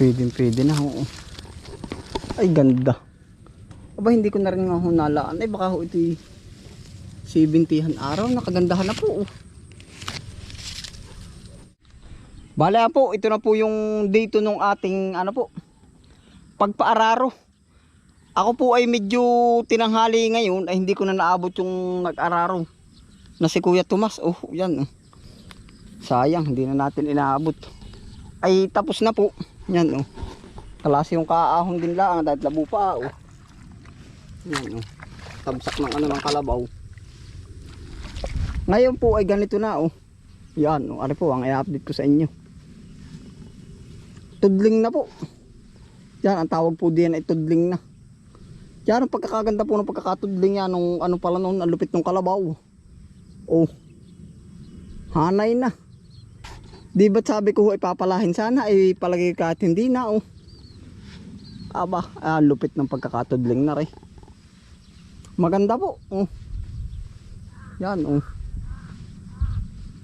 Pwede, pwede na. Oo. Ay, ganda. Aba, hindi ko na rin ho nalaan. Ay, baka ho ito'y 70 araw. Nakagandahan na po. Oh. Bale po, ito na po yung date nung ating ano po, pagpaararo. Ako po ay medyo tinanghali ngayon ay hindi ko na naabot yung nag-araro na si Kuya Tomas. Oh, yan. Oh. Sayang, hindi na natin inaabot. Ay tapos na po. Yan oh. Kalasi yung kaahon din lang dahil labo pa oh. Yan oh. Tabsak ng ano ng kalabaw. Ngayon po ay ganito na oh. Yan oh. Ano po ang i-update ko sa inyo. Tudling na po. Yan ang tawag po diyan ay tudling na. Yan ang pagkakaganda po ng pagkakatudling yan nung ano pala noon ang lupit ng kalabaw. Oh. Hanay na. Di ba't sabi ko ipapalahin sana ay palagay ka at hindi na oh. Aba, ah, lupit ng pagkakatudling na rin. Maganda po. Oh. Yan oh.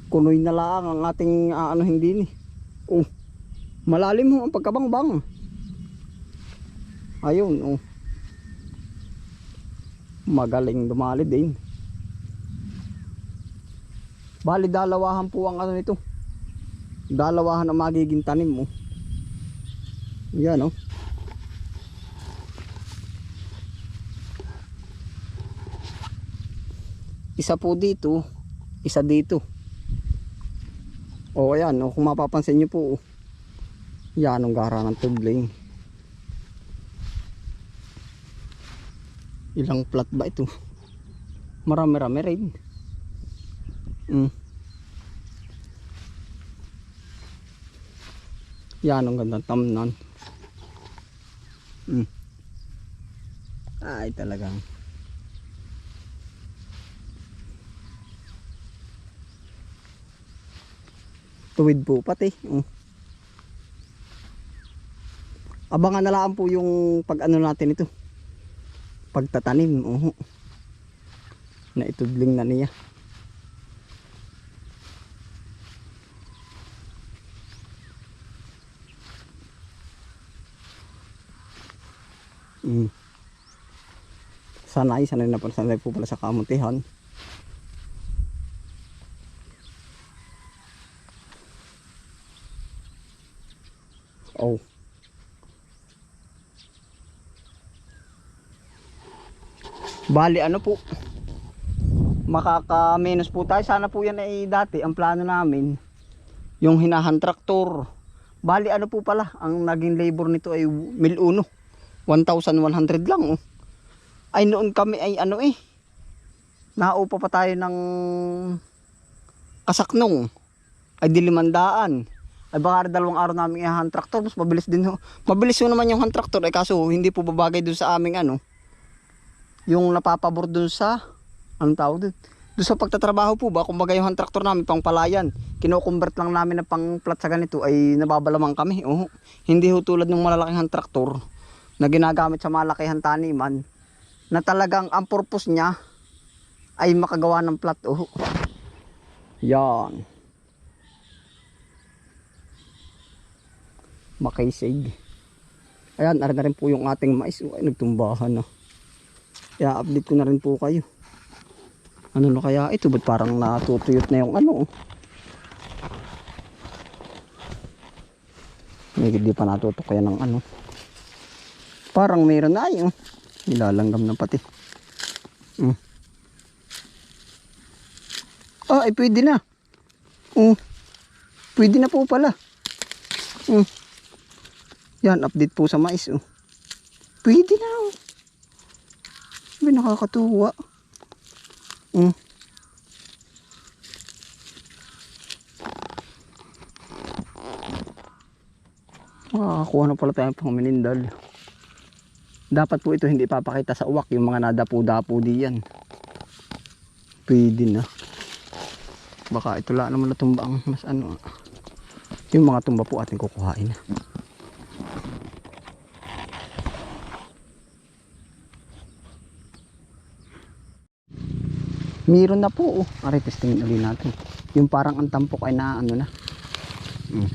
Kunoy na lang ang ating ah, ano hindi ni. Oh. Malalim ho ang pagkabangbang. Ayun oh. Magaling dumali din. Bali dalawahan po ang ano nito. Dalawahan ang magiging tanim mo. Yan oh. Isa po dito, isa dito. O ayan, oh, kung mapapansin nyo po, oh. yan ang gara ng tudling. Ilang plat ba ito? Marami-rami rin. Mm. Yan ang gandang tamnan. Mm. Ay talagang. Tuwid po pati. Mm. Abangan na lang po yung pag ano natin ito. Pagtatanim. Uh Na itudling na niya. Mm. Sanay, sanay na pala, sanay po pala sa kamuntihan. Oh. Bali ano po? Makaka-menos po tayo. Sana po yan ay dati ang plano namin. Yung hinahan traktor. Bali ano po pala, ang naging labor nito ay 1,100 1,100 lang oh. Ay noon kami ay ano eh. Naupa pa tayo ng kasaknong. Ay di limandaan. Ay baka dalawang araw namin i-hand tractor. Mas mabilis din ho. Mabilis ho naman yung hand tractor. Ay kaso hindi po babagay dun sa aming ano. Yung napapabor dun sa anong tawag dun? Doon sa pagtatrabaho po ba, kumbaga yung hand tractor namin pang palayan, kino-convert lang namin na pang plat sa ganito ay nababalamang kami. Oh, hindi ho tulad ng malalaking hand tractor na ginagamit sa malakihan taniman na talagang ang purpose niya ay makagawa ng plat. Oh. Yan. Makaisig. Ayan, aran na rin po yung ating mais. Oh, ay, nagtumbahan na. Kaya update ko na rin po kayo. Ano na kaya ito? Ba't parang natutuyot na yung ano? hindi pa natutok kaya ng ano. Parang mayroon na yun. Nilalanggam na pati. Mm. Ah, ay pwede na. Mm. Pwede na po pala. Mm. Yan, update po sa mais. Oh. Pwede na. Oh. May nakakatuwa. Mm. Makakakuha na pala tayo pang minindal. Dapat po ito hindi papakita sa uwak yung mga nadapo-dapo diyan. Pwede na. Baka ito lang naman natumba ang mas ano. Yung mga tumba po ating kukuhain. Meron na po. Oh. Aray, testingin ulit natin. Yung parang ang tampok ay na ano na. Mm.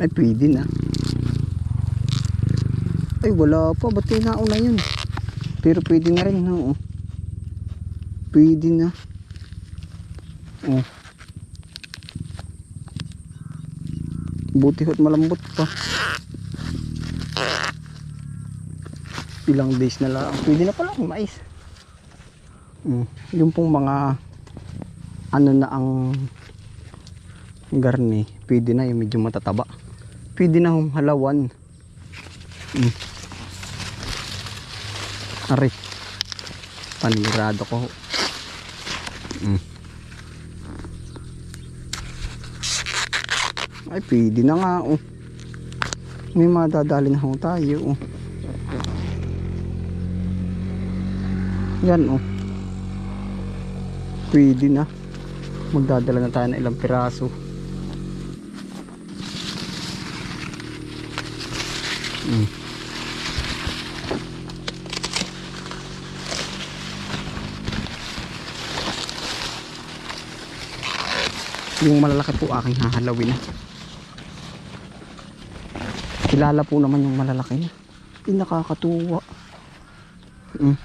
Ay, pwede na. Ay, wala pa. Ba't kayo nauna yun? Pero pwede na rin, no? Pwede na. Oh. Buti ho't malambot pa. Ilang days na lang. Pwede na pala mais. Mm. Yung pong mga ano na ang garni, pwede na yung medyo matataba. Pwede na halawan. Mm. Ari. Panigurado ko. Mm. Ay, pwede na nga, oh. May madadali na ho tayo, oh. Yan, oh. Pwede na. Magdadala na tayo ng ilang piraso. Mm. Yung malalaki po aking hahalawin. Kilala po naman yung malalaki na. Ay, nakakatuwa. Mm.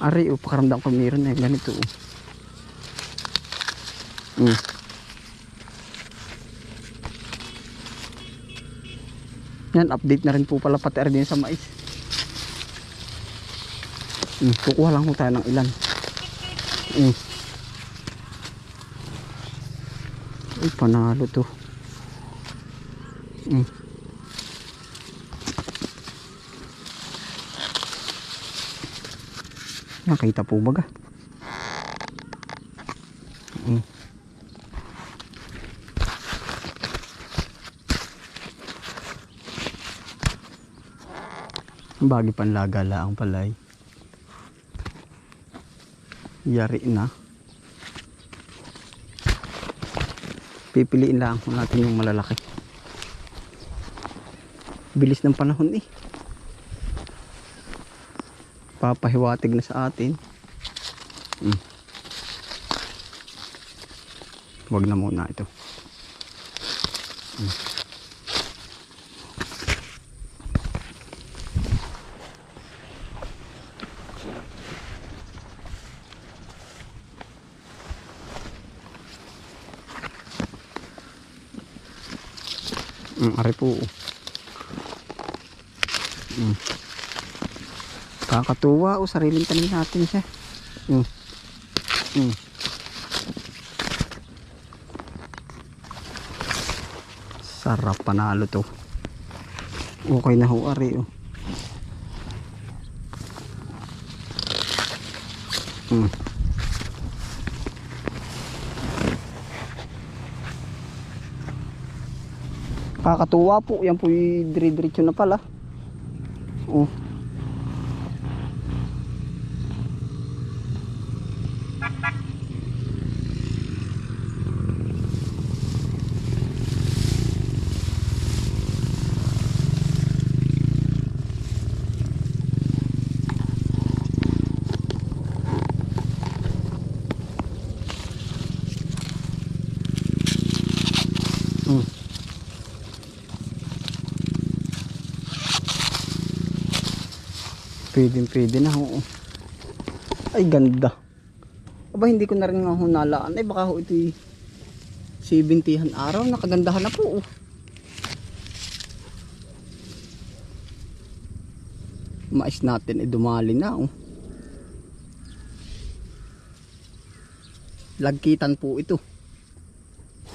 Ari, oh, pakaramdam ko meron na yung ganito. Oh. Mm. Yan, update na rin po pala pati rin sa mais. Mm, kukuha lang tayo ng ilan. Mm. Ay, panalo to. Mm. Nakita po baga. Mm. Bagi panlaga lang palay. Yari na. Pipiliin lang natin yung malalaki. Bilis ng panahon eh. Papahiwatig na sa atin. Mm. Wag na muna ito. Mm. Mm, ari po. Mm. Kakatuwa o sariling tanim natin siya. Mm. Mm. Sarap panalo to. Okay na ho ari oh. Mm. Kakatuwa po. Yan po yung dire-diretso na pala. Oh. Pwede, pwede na. Oo. Ay, ganda. Aba, hindi ko na rin hunalaan. Ay, baka ho ito'y 70 araw. Nakagandahan na po. Oh. Mais natin ay dumali na. Oh. Lagkitan po ito.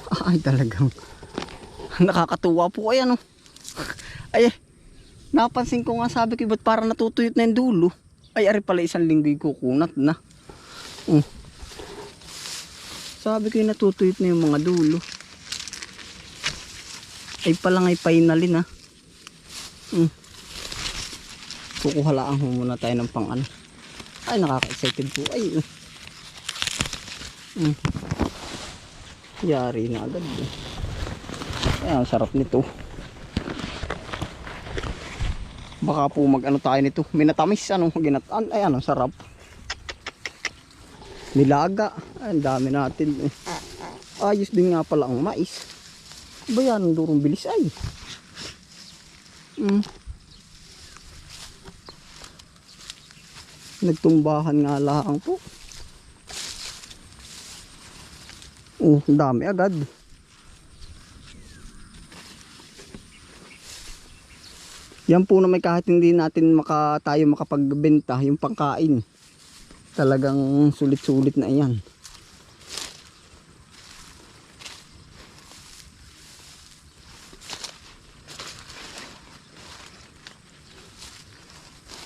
Ay, talagang nakakatuwa po ay ano. Ay, Napansin ko nga sabi ko ba't parang natutuyot na yung dulo. Ay ari pala isang linggo'y kukunat na. Mm. Sabi ko natutuyot na yung mga dulo. Ay pala ngay finally na. Mm. Kukuha lang muna tayo ng pang ano. Ay nakaka-excited po. Ay. Mm. Yari na agad. Ay ang sarap nito. Baka po mag ano tayo nito. Minatamis ano, ginataan. Ay ano, sarap. Nilaga. Ang dami natin. Eh. Ayos din nga pala ang mais. Ba yan, durong bilis ay. Mm. Nagtumbahan nga lang po. Oh, dami agad. Yan po na may kahit hindi natin maka, tayo makapagbenta, yung pangkain. Talagang sulit-sulit na yan.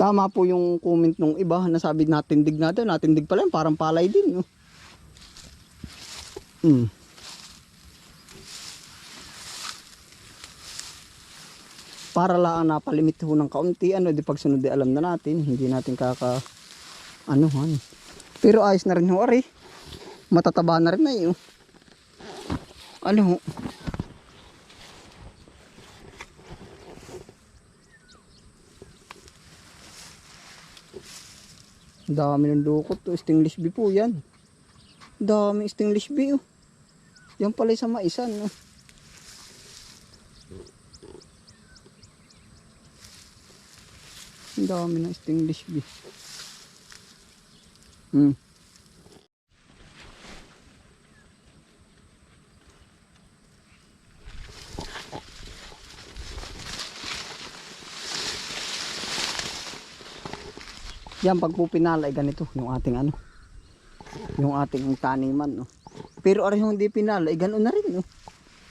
Tama po yung comment nung iba na sabi natindig na daw, natindig pala yun, parang palay din. No? Hmm. Para lang napalimit ho ng kaunti, ano, di pagsunod di alam na natin, hindi natin kaka, ano han. Pero ayos na rin ho, ari. Matataba na rin na yun. Ano ho? Dami ng dukot to. Stainless bee po yan. Dami stainless bee oh. Yan pala sa maisan. Oh. Ang dami ng stainless bee. Hmm. Yan pag po pinala ay ganito yung ating ano. Yung ating taniman no. Pero ari hindi pinala ay ganoon na rin no.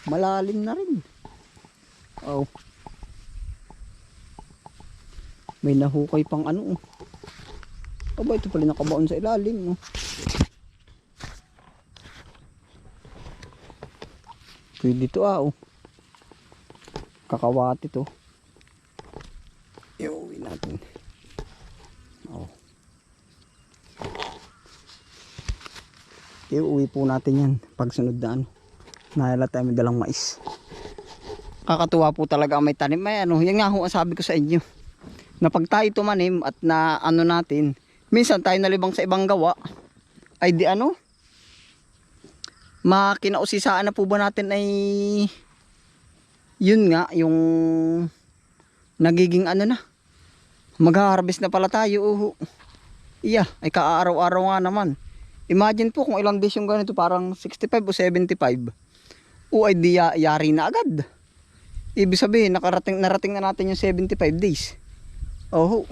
Malalim na rin. Oh. May nahukay pang ano oh. Aba ito pala nakabaon sa ilalim no. Pwede to ah oh. Kakawati to. Iuwi natin. Oh. Iuwi po natin yan pag sunod na ano. Nahala tayo may dalang mais. Kakatuwa po talaga may tanim. May ano, yan nga ho ang sabi ko sa inyo. Na pag tayo tumanim at na ano natin, minsan tayo nalibang sa ibang gawa, ay di ano, makinausisaan na po ba natin ay yun nga, yung nagiging ano na, Mag-harvest na pala tayo. uhu. Iya, ay kaaraw-araw nga naman. Imagine po kung ilang days yung ganito, parang 65 o 75. O ay di ya- yari na agad. Ibig sabihin, nakarating, narating na natin yung 75 days. Oho.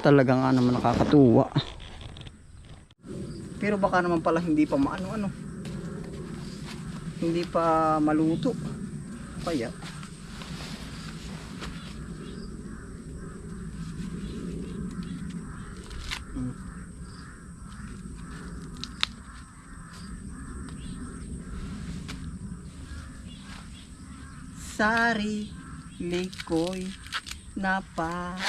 Talaga nga naman nakakatuwa. Pero baka naman pala hindi pa maano-ano. Hindi pa maluto. Kaya. sarili ko'y napabayaan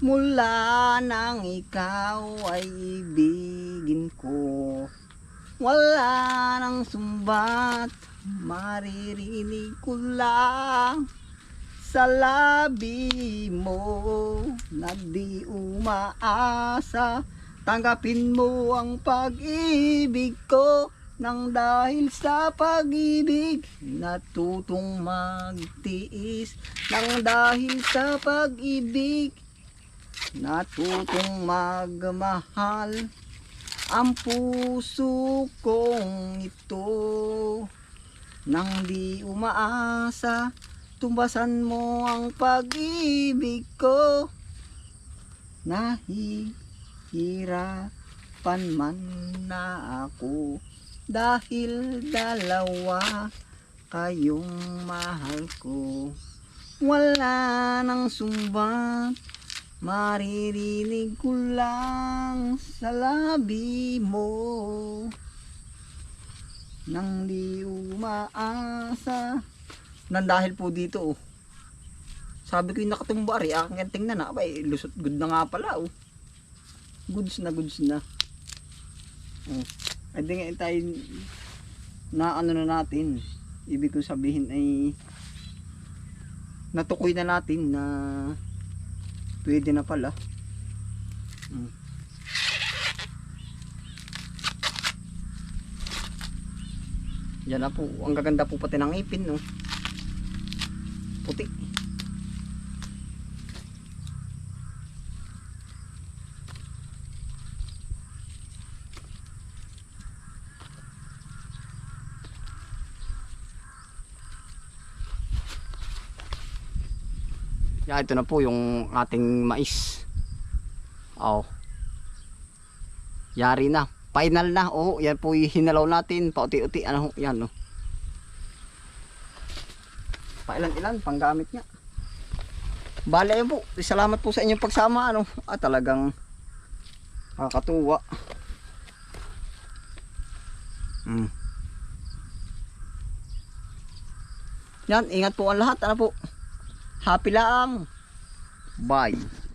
Mula nang ikaw ay ibigin ko Wala nang sumbat. Maririnig ko lang Sa labi mo Na di umaasa. Tanggapin mo ang pag-ibig ko nang dahil sa pag-ibig natutong magtiis. Nang dahil sa pag-ibig natutong magmahal. Ang puso kong ito nang di umaasa tumbasan mo ang pag-ibig ko. Nahihirapan man na ako dahil dalawa kayong mahal ko. Wala nang sumbat. Maririnig ko lang sa labi mo. Nang di umaasa. Nang dahil po dito oh. Sabi ko yung nakatumba rin. Aking kanting na na. Abay lusot. Good na nga pala oh. Goods na goods na. Oh. Ay di nga tayo na ano na natin ibig kong sabihin ay natukoy na natin na pwede na pala hmm. Yan na po. Ang gaganda po pati ng ipin, no? Puti. Yan, ito na po yung ating mais. Oh. Yari na. Final na. Oh, yan po yung hinalaw natin. Pauti-uti. Ano, yan, no. Pailan-ilan, panggamit niya. Bale po. Salamat po sa inyong pagsama. Ano. Ah, talagang nakakatuwa. Hmm. Yan, ingat po ang lahat. Ano po. Happy lang. Bye.